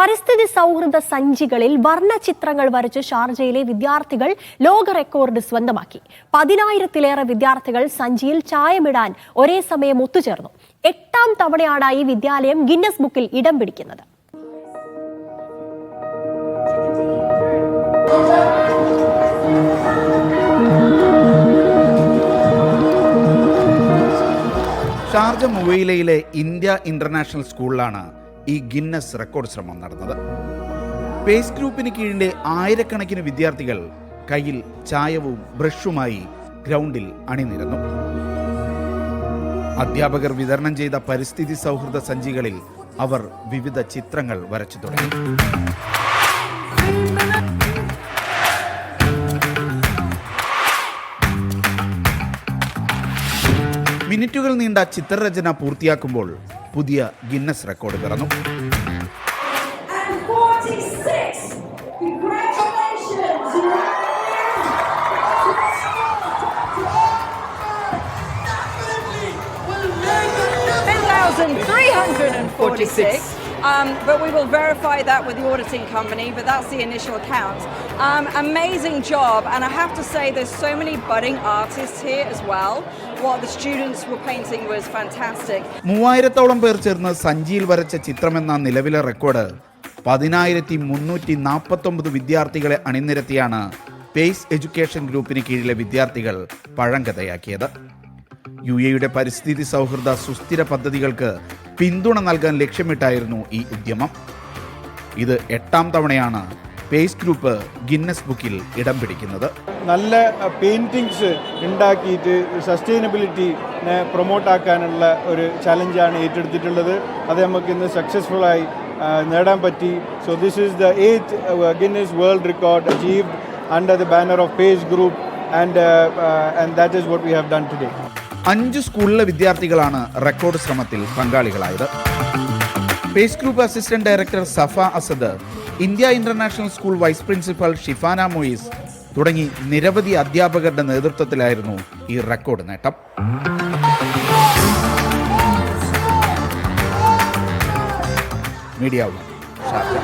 പരിസ്ഥിതി സൗഹൃദ സഞ്ചികളിൽ വർണ ചിത്രങ്ങൾ വരച്ച് ഷാർജയിലെ വിദ്യാർത്ഥികൾ ലോക റെക്കോർഡ് സ്വന്തമാക്കി. പതിനായിരത്തിലേറെ വിദ്യാർത്ഥികൾ സഞ്ചിയിൽ ചായമിടാൻ ഒരേ സമയം ഒത്തുചേർന്നു. എട്ടാം തവണയാണ് ഈ വിദ്യാലയം ഗിന്നസ് ബുക്കിൽ ഇടം പിടിക്കുന്നത്. ഷാർജ മുവൈലയിലെ ഇന്ത്യ ഇന്റർനാഷണൽ സ്കൂളിലാണ് ഈ ഗിന്നസ് റെക്കോർഡ് ശ്രമം നടന്നത്. പേസ് ഗ്രൂപ്പിന് കീഴിലെ ആയിരക്കണക്കിന് വിദ്യാർത്ഥികൾ കയ്യിൽ ചായവും ബ്രഷുമായി ഗ്രൗണ്ടിൽ അണിനിരന്നു. അധ്യാപകർ വിതരണം ചെയ്ത പരിസ്ഥിതി സൗഹൃദ സഞ്ചികളിൽ അവർ വിവിധ ചിത്രങ്ങൾ വരച്ചു തുടങ്ങി. മിനിറ്റുകൾ നീണ്ട ചിത്രരചന പൂർത്തിയാക്കുമ്പോൾ പുതിയ ഗിന്നസ് റെക്കോർഡ് പിറന്നു Forty-six. 46. Um, but we will verify that with the auditing company, but that's the initial count. Um, amazing job, and I have to say, there's so many budding artists here as well. What the students were painting was fantastic. മൂവായിരത്തോളം പേർ ചേർന്ന് സഞ്ചിയിൽ വരച്ച ചിത്രമെന്ന നിലവിലെ record പതിനായിരത്തി മുന്നൂറ്റി നാൽപ്പത്തൊമ്പത് വിദ്യാർത്ഥികളെ അണിനിരത്തിയാണ് pace education ഗ്രൂപ്പിന് കീഴിലെ വിദ്യാർത്ഥികൾ പഴങ്കഥയാക്കിയത് യു എയുടെ പരിസ്ഥിതി സൗഹൃദ സുസ്ഥിര പദ്ധതികൾക്ക് പിന്തുണ നൽകാൻ ലക്ഷ്യമിട്ടായിരുന്നു ഈ ഉദ്യമം. ഇത് എട്ടാം തവണയാണ് പേസ് ഗ്രൂപ്പ് ഗിന്നസ് ബുക്കിൽ ഇടം പിടിക്കുന്നത്. നല്ല പെയിന്റിങ്സ് ഉണ്ടാക്കിയിട്ട് സസ്റ്റൈനബിലിറ്റിനെ പ്രൊമോട്ടാക്കാനുള്ള ഒരു ചലഞ്ചാണ് ഏറ്റെടുത്തിട്ടുള്ളത്. അത് നമുക്ക് ഇന്ന് സക്സസ്ഫുള്ളായി നേടാൻ പറ്റി. So this is the eighth Guinness world record achieved under the banner of Pace group and and that is what we have done today അഞ്ച് സ്കൂളിലെ വിദ്യാർത്ഥികളാണ് റെക്കോർഡ് ശ്രമത്തിൽ പങ്കാളികളായത്. Pace group assistant director Safa Asad India international school vice principal Shifana Moiz തുടങ്ങി നിരവധി അധ്യാപകരുടെ നേതൃത്വത്തിലായിരുന്നു ഈ record നേട്ടം. Media Sharjah